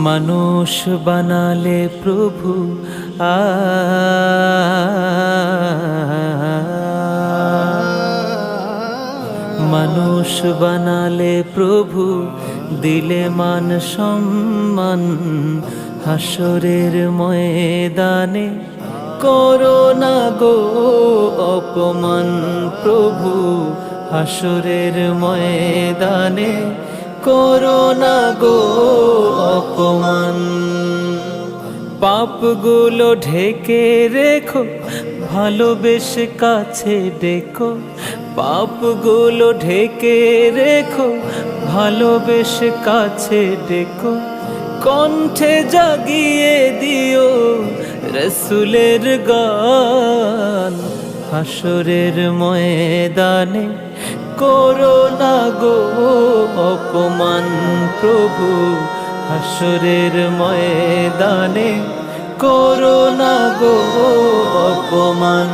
মানুষ বানালে প্রভু আ মানুষ বানালে প্রভু দিলে মান সম্মান হাসরের ময়দানে করোনা গো অপমান প্রভু হাসরের ময়দানে করোনা গো অপমান পাপগুলো ঢেকে রেখো, ভালোবেসে কাছে দেখো পাপগুলো ঢেকে রেখো, ভালোবেসে কাছে দেখো কণ্ঠে জাগিয়ে দিও রসুলের গান। হাসরের ময়দানে করো না গো অপমান প্রভু। হাসরের ময়দানে করোনা গো অপমান।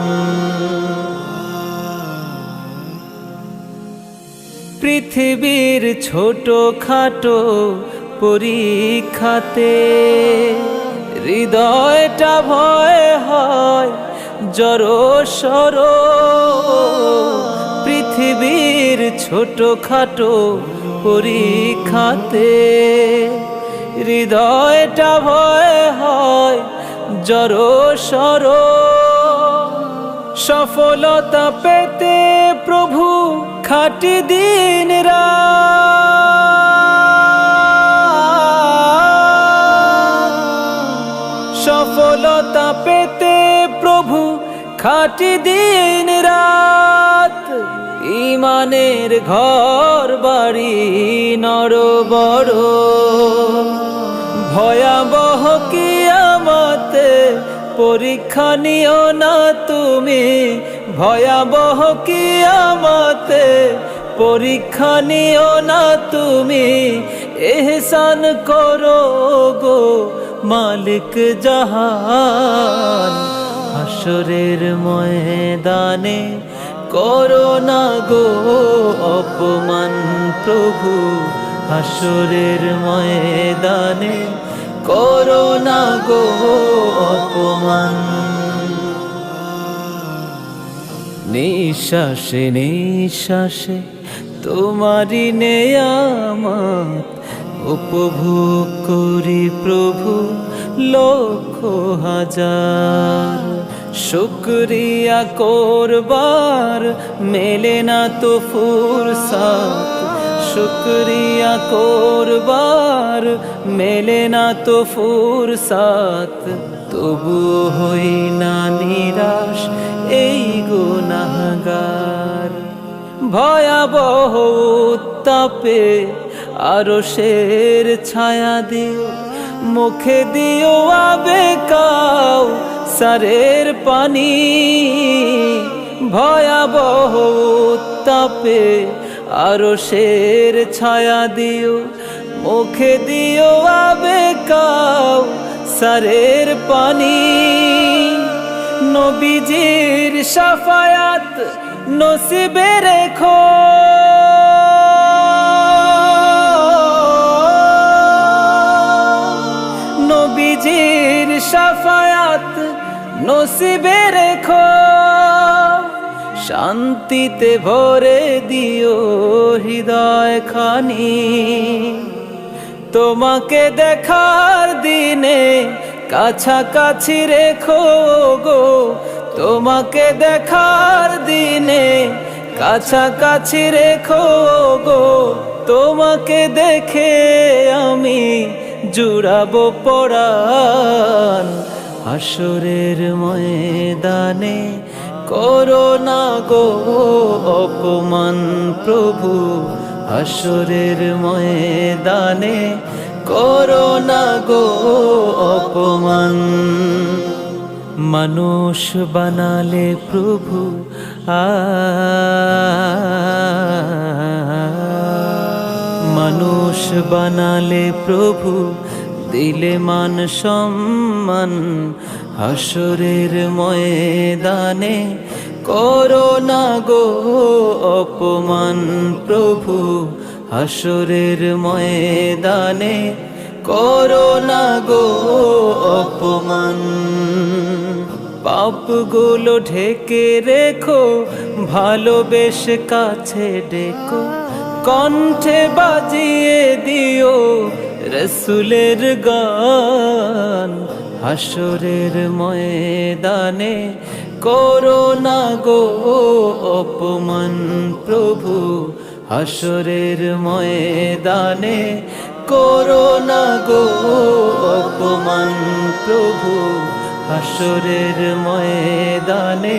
পৃথিবীর ছোট খাটো পরীক্ষাতে হৃদয়টা ভয় হয় জড় সর পৃথিবীর ছোট খাটো পরীক্ষাতে হৃদয়টা ভয় হয়, জড় সর সফলতা পেতে প্রভু খাটি দিন সফলতা পেতে প্রভু খাটি দিন রাত। ইমানের ঘর বাড়ি নর বড় পরীক্ষা নিও না তুমি। ভয়াবহ কিয়ামতে পরীক্ষা নিও না তুমি। এহসান করো গো মালিক জাহান। হাসরের ময়দানে করো না গো অপমান প্রভু। হাসরের ময়দানে গো অপমান। নিঃশ্বাসে নিঃশ্বাসে তোমারি নেয়ামত উপভোগ করি প্রভু, লক্ষ হাজার। শুক্রিয়া করবার মেলে না তো ফুরসাত। শুক্রিয়া করবার, মেলে না তো ফুরসাত। তবু হই না নিরাশ এই গুনাহগার। ভয়াবহ উত্তাপে আরও শের ছায়া দিও, মুখে দিও আবে কাও সারের পানি। ভয়াবহ উত্তাপে আরও শের ছায়া দিও, মুখে দিও আবে কাও সারের পানি। নবীজির সাফায়াত নসিবে রেখো। নবীজির সাফায়াত নসিবে রেখো। শান্তিতে ভরে দিও হৃদয় খানি। তোমাকে দেখার দিনে কাছাকাছি রেখো গো। তোমাকে দেখার দিনে কাছাকাছি রেখো গো। তোমাকে দেখে আমি জুড়াবো পড়ান হাসরের ময়দানে করোনা গো অপমান, প্রভু হাসরের ময়দানে করোনা গো অপমান। মানুষ বানালে প্রভু আ, মানুষ বানালে প্রভু দিলে মান সম্মান হাসরের ময়দানে করোনা গো অপমান প্রভু। হাসরের ময়দানে করোনা গো অপমান। পাপগুলো ঢেকে রেখো ভালোবেসে কাছে ডেকো। কণ্ঠে বাজিয়ে দিও রসুলের গান। হাসরের ময়দানে করোনা গো অপমান প্রভু। হাসরের ময়দানে করোনা গো অপমান প্রভু। হাসরের ময়দানে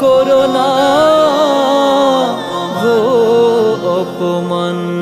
করোনা গো অপমান